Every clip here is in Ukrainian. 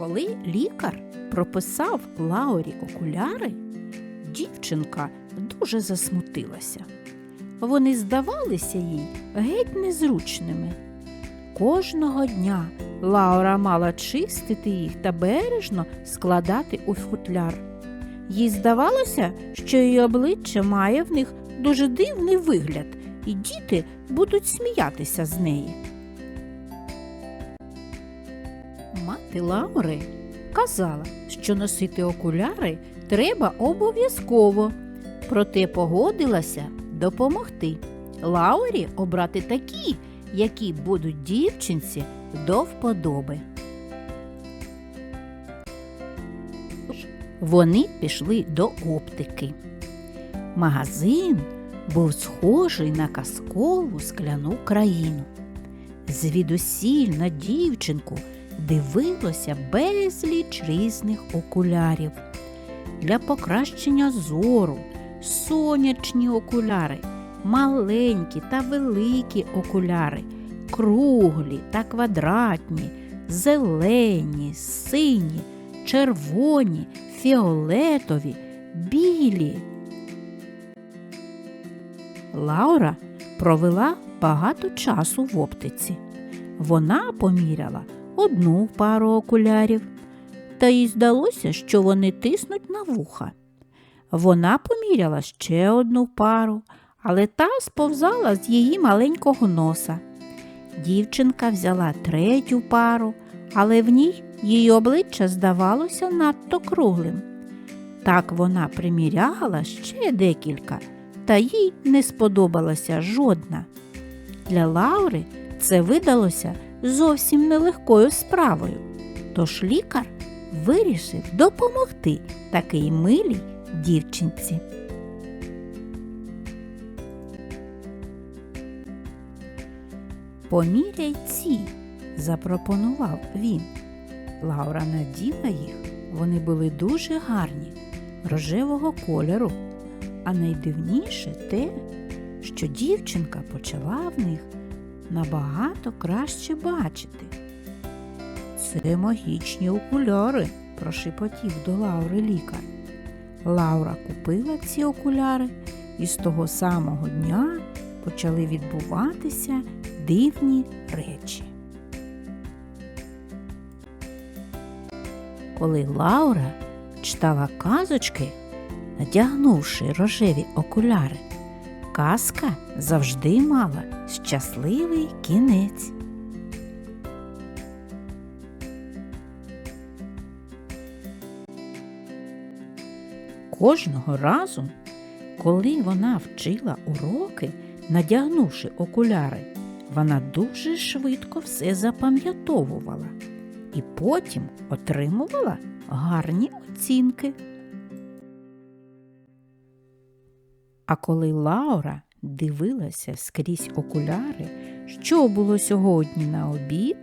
Коли лікар прописав Лаурі окуляри, дівчинка дуже засмутилася. Вони здавалися їй геть незручними. Кожного дня Лаура мала чистити їх та бережно складати у футляр. Їй здавалося, що її обличчя має в них дуже дивний вигляд, і діти будуть сміятися з неї. Мати Лаури казала, що носити окуляри треба обов'язково, проте погодилася допомогти Лаурі обрати такі, які будуть дівчинці до вподоби. Вони пішли до оптики. Магазин був схожий на казкову скляну країну. Звідусіль на дівчинку дивилося безліч різних окулярів. Для покращення зору сонячні окуляри, маленькі та великі окуляри, круглі та квадратні, зелені, сині, червоні, фіолетові, білі. Лаура провела багато часу в оптиці. Вона поміряла одну пару окулярів, та їй здалося, що вони тиснуть на вуха. Вона поміряла ще одну пару, але та сповзала з її маленького носа. Дівчинка взяла третю пару, але в ній її обличчя здавалося надто круглим. Так вона приміряла ще декілька, та їй не сподобалася жодна. Для Лаури це видалося зовсім нелегкою справою, тож лікар вирішив допомогти такій милій дівчинці. Поміряй ці, запропонував він. Лаура наділа їх. Вони були дуже гарні, рожевого кольору. А найдивніше те, що дівчинка почала в них набагато краще бачити. Це магічні окуляри, прошепотів до Лаури лікар. Лаура купила ці окуляри, і з того самого дня почали відбуватися дивні речі. Коли Лаура читала казочки, надягнувши рожеві окуляри, казка завжди мала щасливий кінець. Кожного разу, коли вона вчила уроки, надягнувши окуляри, вона дуже швидко все запам'ятовувала і потім отримувала гарні оцінки. А коли Лаура дивилася скрізь окуляри, що було сьогодні на обід,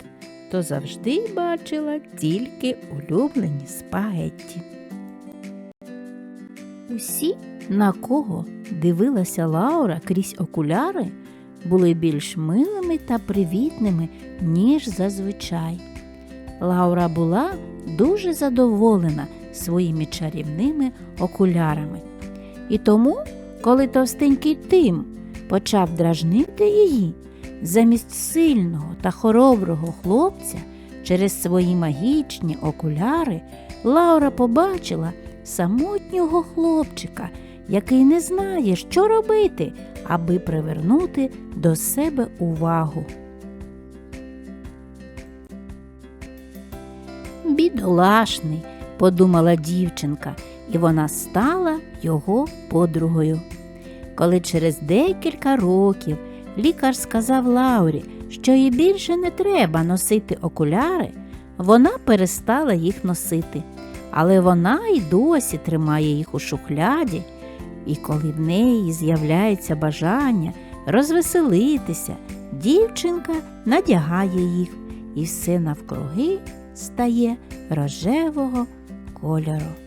то завжди бачила тільки улюблені спагетті. Усі, на кого дивилася Лаура крізь окуляри, були більш милими та привітними, ніж зазвичай. Лаура була дуже задоволена своїми чарівними окулярами. І тому, коли товстенький Тим почав дражнити її, замість сильного та хороброго хлопця через свої магічні окуляри, Лаура побачила самотнього хлопчика, який не знає, що робити, аби привернути до себе увагу. Бідолашний, подумала дівчинка, і вона стала його подругою. Коли через декілька років лікар сказав Лаурі, що їй більше не треба носити окуляри, вона перестала їх носити, але вона й досі тримає їх у шухляді, і коли в неї з'являється бажання розвеселитися, дівчинка надягає їх, і все навкруги стає рожевого кольору.